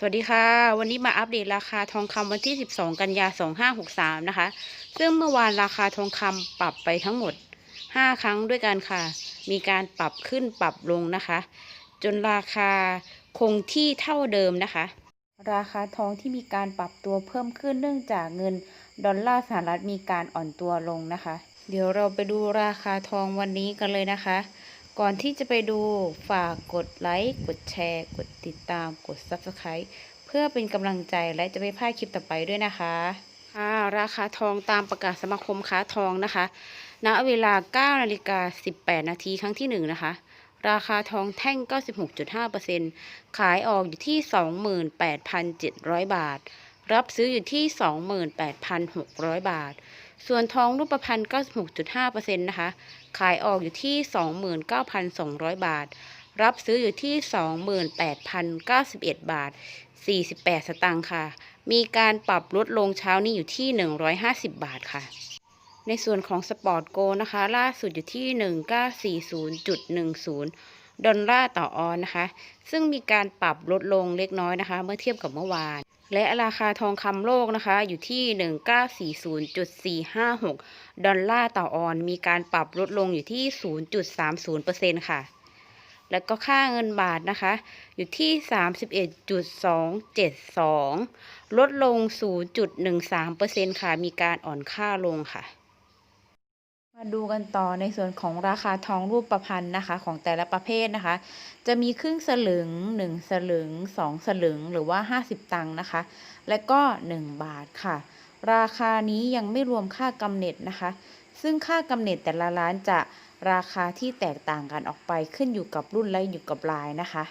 สวัสดีค่ะ วันนี้มาอัปเดตราคาทองคำวันที่ 12 กันยา 2563 นะคะ ซึ่งเมื่อวานราคาทองคำปรับไปทั้งหมด 5 ครั้งด้วยกันค่ะ มีการปรับขึ้นปรับลงนะคะ จนราคาคงที่เท่าเดิมนะคะ ราคาทองที่มีการปรับตัวเพิ่มขึ้นเนื่องจากเงินดอลลาร์สหรัฐมีการอ่อนตัวลงนะคะ เดี๋ยวเราไปดูราคาทองวันนี้กันเลยนะคะ ก่อนที่จะไปดูฝากกดไลค์ กดแชร์ กดติดตาม กด Subscribe เพื่อเป็นกำลังใจและจะไม่พลาดคลิปต่อไปด้วยนะคะ ค่ะ ราคาทองตามประกาศสมาคมค้าทองนะคะ ณ เวลา 9 นาฬิกา 18 นาทีครั้งที่ 1 นะคะ ราคาทองแท่ง 96.5%ขายออกอยู่ที่ 28,700 บาท รับซื้ออยู่ที่ 28,600 บาท ส่วนทองรูปพรรณ96.5%นะคะ ขายออกอยู่ที่ 29,200 บาท รับซื้ออยู่ที่ 28,091 บาท 48 สตางค์ค่ะ มีการปรับลดลงเช้านี้อยู่ที่ 150 บาทค่ะ ในส่วนของสปอร์ตโกนะคะ ล่าสุดอยู่ที่ 1940.10 ดอลลาร์ต่อออนนะคะ ซึ่งมีการปรับลดลงเล็กน้อยนะคะ เมื่อเทียบกับเมื่อวาน และราคาทองคำโลกนะคะ อยู่ที่ 1940.456 ดอลลาร์ต่อออน มีการปรับลดลงอยู่ที่ 0.30%ค่ะ แล้วก็ค่าเงินบาทนะคะ อยู่ที่ 31.272 ลดลง 0.13%ค่ะ มีการอ่อนค่าลงค่ะ มาดูกันต่อในส่วนของราคาทองรูปประพันธ์นะคะของแต่ละประเภทนะคะ จะมีครึ่งสลึง 1 สลึง 2 สลึงหรือว่า 50 ตังค์นะคะ และก็ 1 บาทค่ะ ราคานี้ยังไม่รวมค่ากำเนิดนะคะ ซึ่งค่ากำเนิดแต่ละร้านจะราคาที่แตกต่างกันออกไปขึ้นอยู่กับรุ่นและอยู่กับลายนะคะ